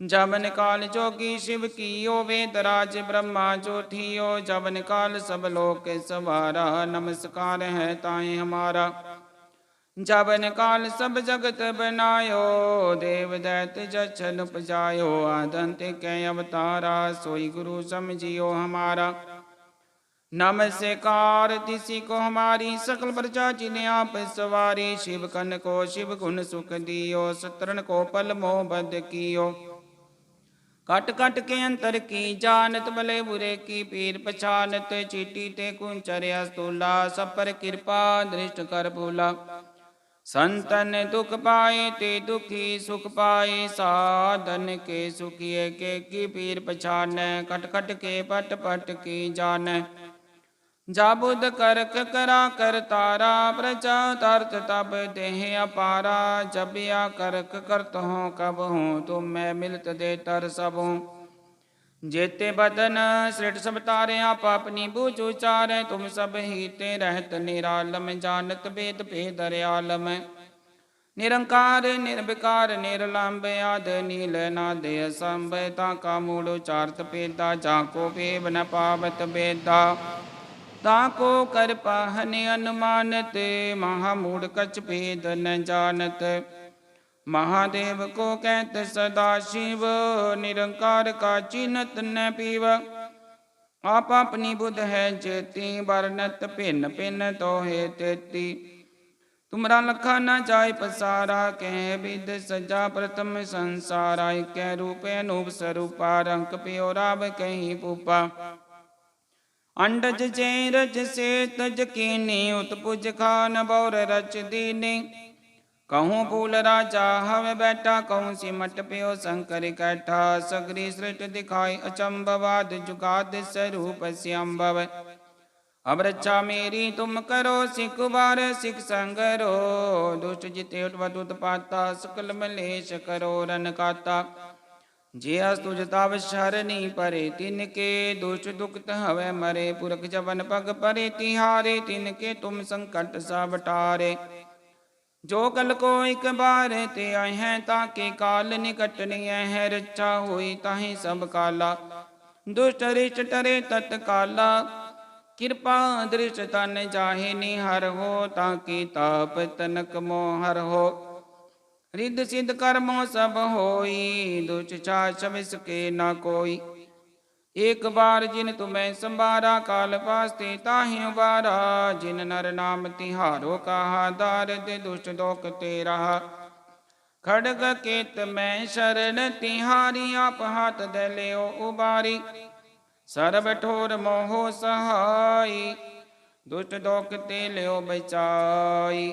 ਜਬਨ ਕਾਲ ਜੋਗੀ ਸ਼ਿਵ ਕੀਓ ਵੇਦ ਰਾਜ ਬ੍ਰਹਮਾ ਜੋਠਿਓ ਜਬਨ ਕਾਲ ਸਭ ਲੋਕ ਸਵਾਰਾ ਨਮਸਕਾਰ ਹੈ ਤਾਏ ਹਮਾਰਾ ਜਬਨ ਕਾਲ ਸਭ ਜਗਤ ਬਨਾਇਓ ਦੇਵ ਦੈਤ ਜਛਨ ਉਪਜਾਇਓ ਆਦੰਤ ਕੈ ਅਵਤਾਰਾ ਸੋਈ ਗੁਰੂ ਸਮਝਿਓ ਹਮਾਰਾ नमस्कार तिसी को हमारी सकल प्रजा जिन्हें आप सवारी शिव कन को शिव गुण सुख दियो सतरन को पल मोह बद कियो कट कट के अंतर की जानत भले बुरे की पीर पछानत चीटी ते कुंचर स्तूला सब पर कृपा दृष्ट कर भूला संतन दुख पाए ते दुखी सुख पाए साधन के सुखिए के की पीर पछान कट कट के पट पट की जान ਜਾਬੁਦ ਕਰਕ ਕਰਾ ਕਰਤਾਰਾ ਪ੍ਰਚਾ ਤਰਤ ਤਬ ਦੇਹ ਅਪਾਰਾ ਜਬਿਆ ਕਰਕ ਕਰਤ ਹੂੰ ਕਬ ਹੂੰ ਤੁਮ ਮੈਂ ਮਿਲਤ ਦੇ ਤਰ ਸਭ। ਜੇਤੇ ਬਦਨ ਸ੍ਰਿਟ ਸਭ ਤਾਰੇ ਆਪ ਆਪਣੀ ਬੂਝ ਉਚਾਰੈ ਤੁਮ ਸਭ ਹੀ ਰਹਿਤ ਨਿਰਾਲਮ, ਜਾਣਤ ਬੇਦ ਭੇਦ ਰਿਆਲਮ। ਨਿਰੰਕਾਰ, ਨਿਰਵਿਕਾਰ ਨਿਰਲੰਭ ਆਦ ਨੀਲ ਨਾਦ ਅਸੰਭ, ਤਾ ਕਾ ਮੂਲ ਉਚਾਰਤ ਪੇਦਾ ਜਾ ਕੋ ਪੇਵ ਨ ਪਾਵਤ ਬੇਦਾ। ਤਾਂ ਕੋ ਕਰ ਪਾਹਨੇ ਅਨੁਮਾਨਤ ਮਹਾ ਮੂੜ ਕਛ ਭੇਦ ਨ ਜਾਣਤ। ਮਹਾਦੇਵ ਕੋ ਕਹਿਤ ਸਦਾ ਸ਼ਿਵ, ਨਿਰੰਕਾਰ ਕਾ ਚਿਨਤ ਨ ਪੀਵ। ਆਪ ਆਪਣੀ ਬੁੱਧ ਹੈ ਜੇਤੀ, ਵਰਨਤ ਭਿੰਨ ਭਿੰਨ ਤੋਹੇ ਤੇਤੀ। ਤੁਮਰਾ ਲਖਾ ਨਾ ਜਾਏ ਪਸਾਰਾ, ਕਹਿ ਬਿਦ ਸਜਾ ਪ੍ਰਥਮ ਸੰਸਾਰਾ। ਇਕੈ ਰੂਪੇ ਅਨੂਪ ਸਰੂਪਾ, ਰੰਗ ਪਿਓ ਰਾਵ ਕਹੀਂ ਪੂਪਾ। ਅੰਡਜ ਜੈ ਰਜ ਸੇ ਤਜ ਕੀਨੀ ਉਤਪੁਜ ਖਾਨ ਬੌਰ ਰਚ ਦੀਨੇ। ਕਹੂੰ ਭੂਲ ਰਾਜਾ, ਹਵੇ ਬੈਠਾ, ਕਹੂੰ ਸਿਮਟ ਪਿਓ ਸੰਕਰ ਕੈਠਾ। ਸਗਰੀ ਸ੍ਰਿਸ਼ਟ ਦਿਖਾਈ, ਅਚੰਬਵਾਦ ਜੁਗਾਦ ਸਰੂਪ ਸਿਅੰਬਵ ਅਬ ਰੱਛਾ ਮੇਰੀ, ਤੁਮ ਕਰੋ ਸਿਖ ਵਾਰ, ਸਿਖ ਸੰਗਰੋ ਦੁਸ਼ਟ ਜਿਤੇ ਉਟਵਤ ਉਤਪਾਤਾ, ਸਕਲ ਮਲੇਸ਼ ਕਰੋ ਰਨ ਕਾਤਾ ਜੇ ਅਸ ਤੁਜ ਤਵ ਸ਼ਰਨੀ ਪਰੇ, ਤਿਨ ਕੇ ਦੁਸ਼ਟ ਦੁਖਤ ਹਵੇ ਮਰੇ। ਪੁਰਖ ਜਵਨ ਪਗ ਪਰੇ, ਤਿਹਾਰੇ ਤਿਨ ਕੇ ਤੁਮ ਸੰਕਟ ਸਭ ਟਾਰੇ। ਜੋ ਕਲ ਕੋ ਇਕ ਬਾਰ ਤੇ ਆਏ ਹੈ, ਤਾਂ ਕੇ ਕਾਲ ਨਿਕਟ ਨਹੀਂ ਹੈ ਰੱਚਾ ਹੋਈ ਤਾਹੀ ਸਭ ਕਾਲਾ। ਦੁਸ਼ਟ ਰਿਚ ਟਰੇ ਤਤ ਕਾਲਾ, ਕਿਰਪਾ ਦ੍ਰਿਸ਼ ਤਨ ਜਾਹੇ ਨਿਹਰ ਹੋ, ਤਾਂ ਕੀ ਤਾਪ ਤਨਕ ਮੋਹਰ ਹੋ। ਰਿੱਧ ਸਿੱਧ ਕਰਮੋ ਸਭ ਹੋਈ ਦੁਚ ਚਾਚ ਵਿਸ ਕੇ ਨਾ ਕੋਈ। ਇਕ ਬਾਰ ਜਿਨ ਤੁਮੈ ਸੰਭਾਰਾ, ਕਾਲ ਪਾਸਤੇ ਤਾਹੀ ਉਬਾਰਾ। ਜਿਨ ਨਰ ਨਾਮ ਤਿਹਾਰੋ, ਕਾਹਾ ਦਾਰ ਤੇ ਦੁਸ਼ਟ ਦੋਖ ਤੇ ਰਹਾ ਖੜਗ ਕੇਤ ਮੈਂ ਸ਼ਰਨ, ਤਿਹਾਰੀ ਆਪ ਹੱਥ ਦੇ ਲਿਓ ਉਬਾਰੀ। ਸਰਬ ਠੋਰ ਮੋਹ ਸਹਾਈ, ਦੁਸ਼ਟ ਦੋਖ ਤੇ ਲਿਓ ਬਚਾਈ।